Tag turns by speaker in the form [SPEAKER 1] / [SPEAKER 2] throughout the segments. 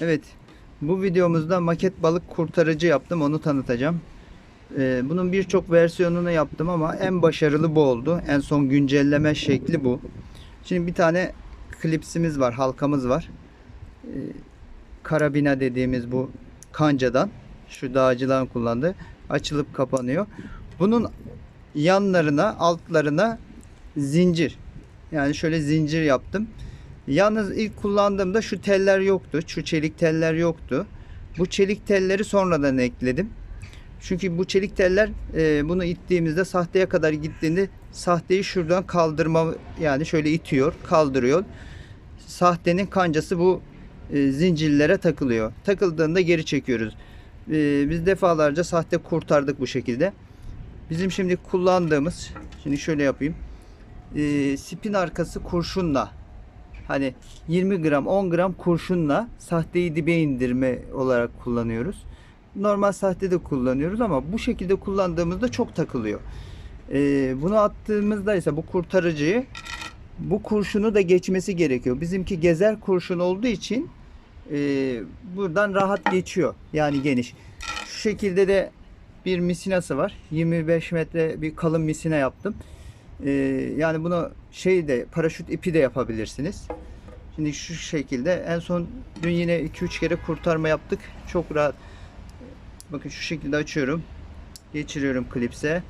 [SPEAKER 1] Evet. Bu videomuzda maket balık kurtarıcı yaptım. Onu tanıtacağım. Ee, bunun birçok versiyonunu yaptım ama en başarılı bu oldu. En son güncelleme şekli bu. Şimdi bir tane klipsimiz var, halkamız var. Ee, karabina dediğimiz bu kancadan şu dağcıların kullandığı açılıp kapanıyor. Bunun yanlarına, altlarına zincir. Yani şöyle zincir yaptım. Yalnız ilk kullandığımda şu teller yoktu. Şu çelik teller yoktu. Bu çelik telleri sonradan ekledim. Çünkü bu çelik teller e, bunu ittiğimizde sahteye kadar gittiğinde sahteyi şuradan kaldırma yani şöyle itiyor, kaldırıyor. Sahtenin kancası bu e, zincirlere takılıyor. Takıldığında geri çekiyoruz. E, biz defalarca sahte kurtardık bu şekilde. Bizim şimdi kullandığımız, şimdi şöyle yapayım. E, spin arkası kurşunla hani 20 gram 10 gram kurşunla sahteyi dibe indirme olarak kullanıyoruz. Normal sahte de kullanıyoruz ama bu şekilde kullandığımızda çok takılıyor. Ee, bunu attığımızda ise bu kurtarıcıyı bu kurşunu da geçmesi gerekiyor. Bizimki gezer kurşun olduğu için e, buradan rahat geçiyor. Yani geniş. Şu şekilde de bir misinası var. 25 metre bir kalın misina yaptım. Ee, yani bunu şey de paraşüt ipi de yapabilirsiniz. Şimdi şu şekilde en son dün yine 2-3 kere kurtarma yaptık. Çok rahat. Bakın şu şekilde açıyorum. Geçiriyorum klipse.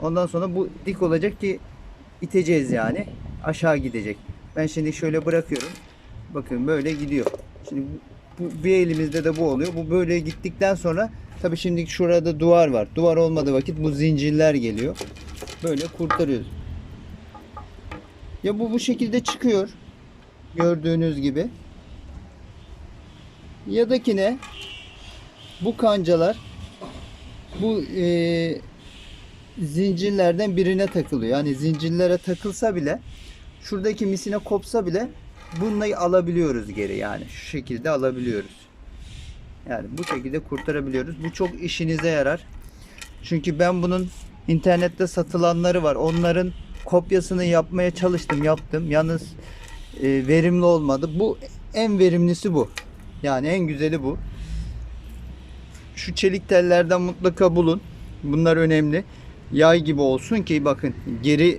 [SPEAKER 1] Ondan sonra bu dik olacak ki iteceğiz yani. Aşağı gidecek. Ben şimdi şöyle bırakıyorum. Bakın böyle gidiyor. Şimdi bu, bir elimizde de bu oluyor. Bu böyle gittikten sonra tabii şimdi şurada duvar var. Duvar olmadığı vakit bu zincirler geliyor. Böyle kurtarıyoruz. Ya bu bu şekilde çıkıyor. Gördüğünüz gibi. Ya da ki ne? Bu kancalar bu e, zincirlerden birine takılıyor. Yani zincirlere takılsa bile şuradaki misine kopsa bile bununla alabiliyoruz geri yani. Şu şekilde alabiliyoruz. Yani bu şekilde kurtarabiliyoruz. Bu çok işinize yarar. Çünkü ben bunun internette satılanları var. Onların kopyasını yapmaya çalıştım, yaptım. Yalnız e, verimli olmadı. Bu en verimlisi bu. Yani en güzeli bu. Şu çelik tellerden mutlaka bulun. Bunlar önemli. Yay gibi olsun ki bakın geri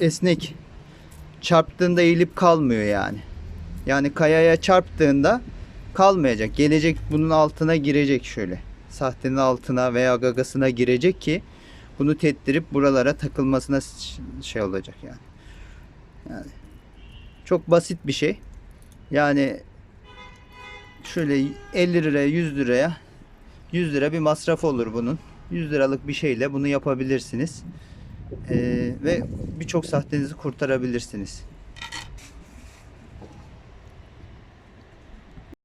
[SPEAKER 1] esnek. Çarptığında eğilip kalmıyor yani. Yani kayaya çarptığında kalmayacak. Gelecek bunun altına girecek şöyle. Sahtenin altına veya gagasına girecek ki bunu tettirip buralara takılmasına şey olacak yani. Yani çok basit bir şey. Yani şöyle 50 liraya 100 liraya 100 lira bir masraf olur bunun. 100 liralık bir şeyle bunu yapabilirsiniz. Ee, ve birçok sahtenizi kurtarabilirsiniz.